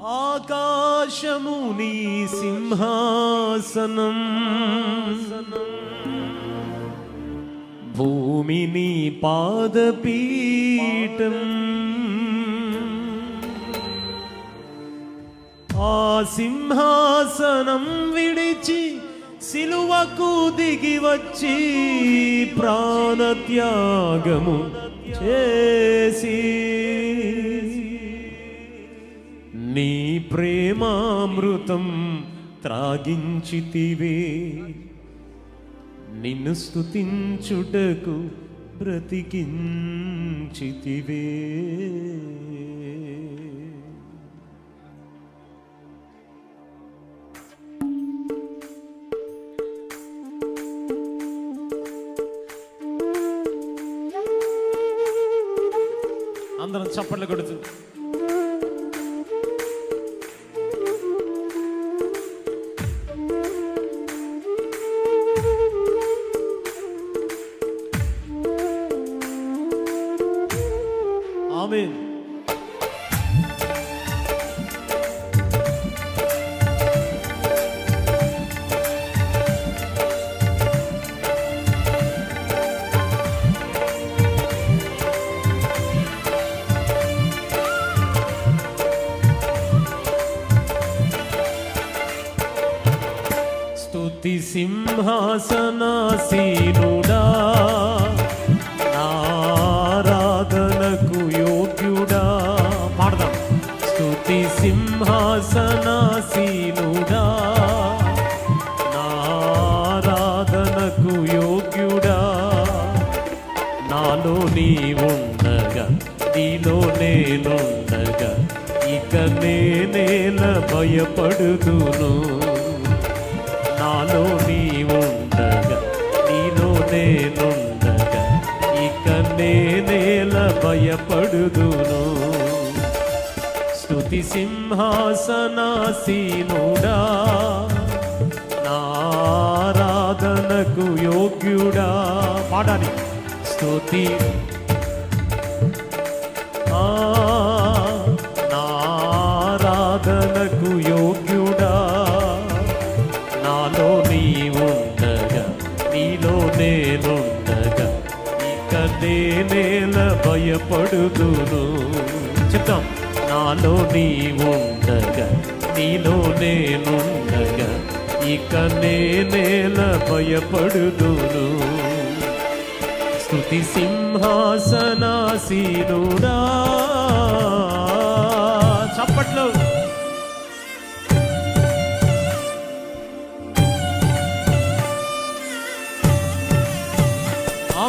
ఆకాశము నీ సింహాసనం. భూమిని పాదపీఠం. ఆ సింహాసనం విడిచి సిలువకు దిగి వచ్చి ప్రాణత్యాగము చేసి ప్రేమామృతం త్రాగించితివే. నిన్ను స్థుతించుటకు బ్రతికించితివే. అందరం చప్పట్లు కొడుతుంది. ఆమేన్ స్తుతి సింహాసనాసీనుడా నేనుండగా ఇక నేనేల భయపడుదును. నాలో నీ ఉండగా నీలో నేనుండగా ఇక నేనేల భయపడుదును. స్తుతి సింహాసనాసీనుడా నారాధనకు యోగ్యుడా. పాడాలి. స్తుతి నారాధనకు యోగ్యుడా? నాలో నీవుండగా నీలో నేనుండగా ఇక నేనేల భయపడుదును. చెప్తాం నాలో నీవుండగా నీలో నేనుండగా ఇక నేనేల భయపడుదును. స్తుతి సింహాసనాసీనుడా?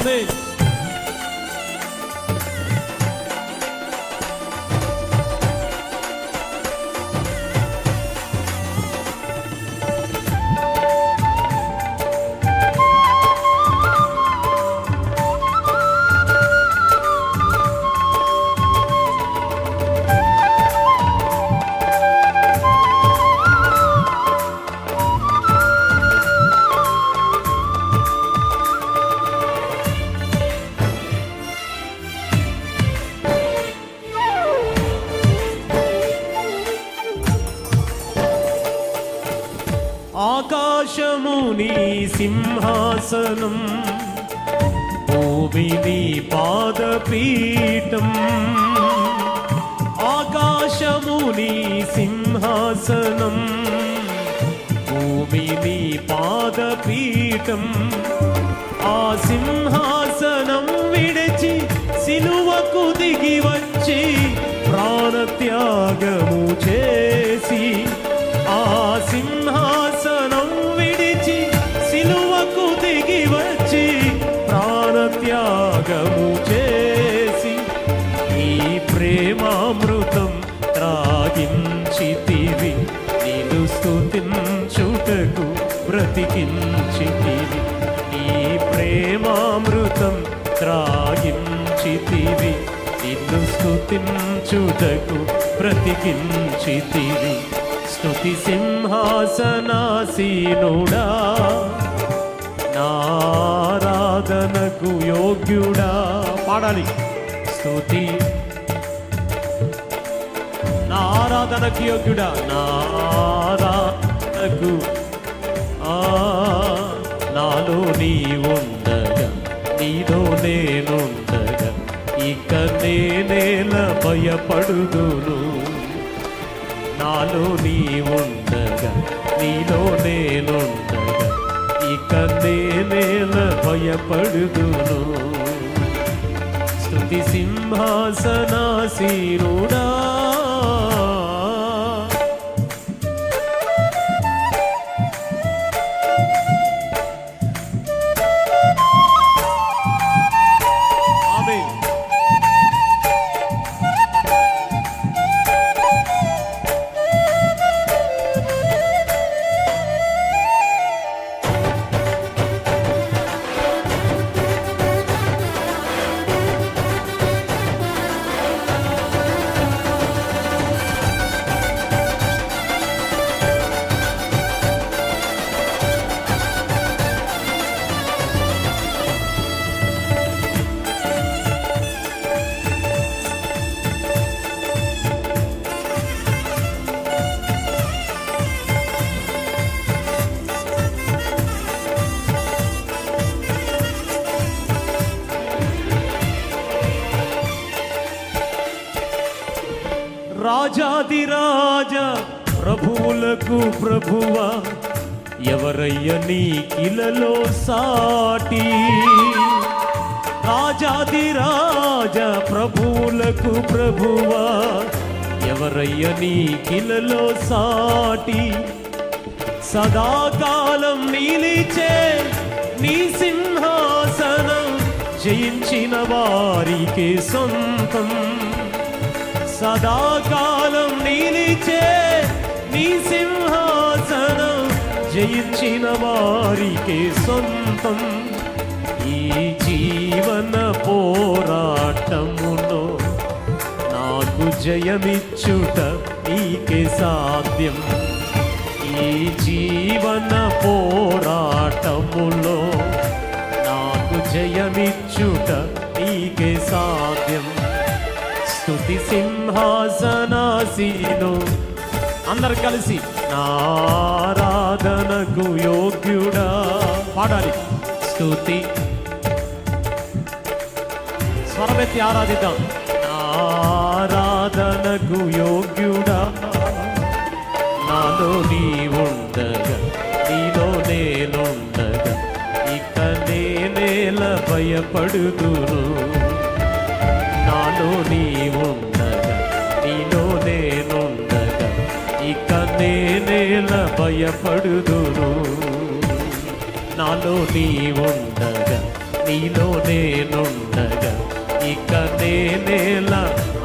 Valdeir. ఆకాశము నీ సింహాసనం. భూమి నీ పాదపీఠం. ఆకాశము నీ సింహాసనం. భూమి నీ పాదపీఠం. ఆ సింహాసనం విడిచి సిలువకు సాగించితివి నేను స్థుతించుటకు బ్రతికించితివి. నీ ప్రేమామృతం త్రాగించితివి. నిన్ను స్థుతించుటకు బ్రతికించితివి. స్థుతి సింహాసనాసీనుడా. నారాధనకు యోగ్యుడా. పాడాలి. స్థుతి ఆరాధనకు యోగ్యుడా? నారాధనకు. నాలో నీ ఉండగా నీలో నేనుండగా ఇక నేనేల భయపడుదును. నాలో నీ ఉండగా నీలో నేనుండగా ఇక నేనేల భయపడుదును. స్తుతి సింహాసనాసీనుడా రాజాదిరాజ ప్రభువులకు ప్రభువా ఎవరయ్య నీ కిలలో సాటి? రాజాదిరాజ ప్రభువులకు ప్రభువా ఎవరయ్య నీ కిలలో సాటి? సదాకాలం నిలిచే నీ సింహాసనం జయించిన వారికి సొంతం. సదాకాలం నీలిచే నీ సింహాసనం జయించిన వారికే సొంతం. ఈ జీవన పోరాటములో నాకు జయమిచ్చుట నీకే సాధ్యం. ఈ జీవన పోరాటములో నాకు జయమిచ్చుట నీకే సాధ్యం. స్థుతి సింహాసనాసీను. అందరు కలిసి నారాధనకు యోగ్యుడా. పాడాలి. స్థుతి స్వరమెత్తి ఆరాధిద్దాం. నారాధనకు యోగ్యుడా. నాలో నీ ఉండగా నీలో నేనుండగా ఇక నేనేల భయపడుదును. నాలో నీవుండగా నీలో నేనుండగా ఇక నేనేల భయపడుదును. నాలో నీవుండగా నీలో నేనుండగా ఇక నేనేల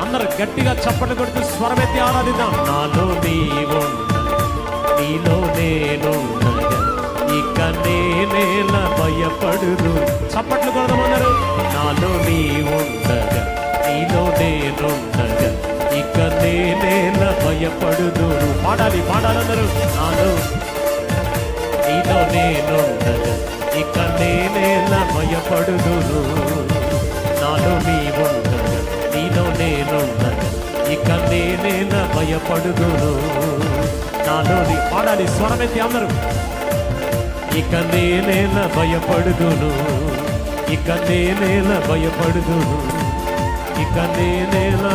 అందరు గట్టిగా చప్పట్లు కొడుతూ స్వరమెత్తి ఆరాధిద్దాం నాలో నీవుండగా నీలో నేనుండగా ఇక నేనేల భయపడుదు చప్పట్లు కొడదామన్నారు నా పాడాలి నాలో. నీలో నేనుండగా ఇక నేనేల భయపడుదును నాలో నీ నీలో నేనుండగా ఇక నేనేల భయపడుదును నాలో పాడాలి స్వరమెత్తి అందరూ. ఇక నేనేల భయపడుదును ఇక భయపడుదును ఇక నేనేలా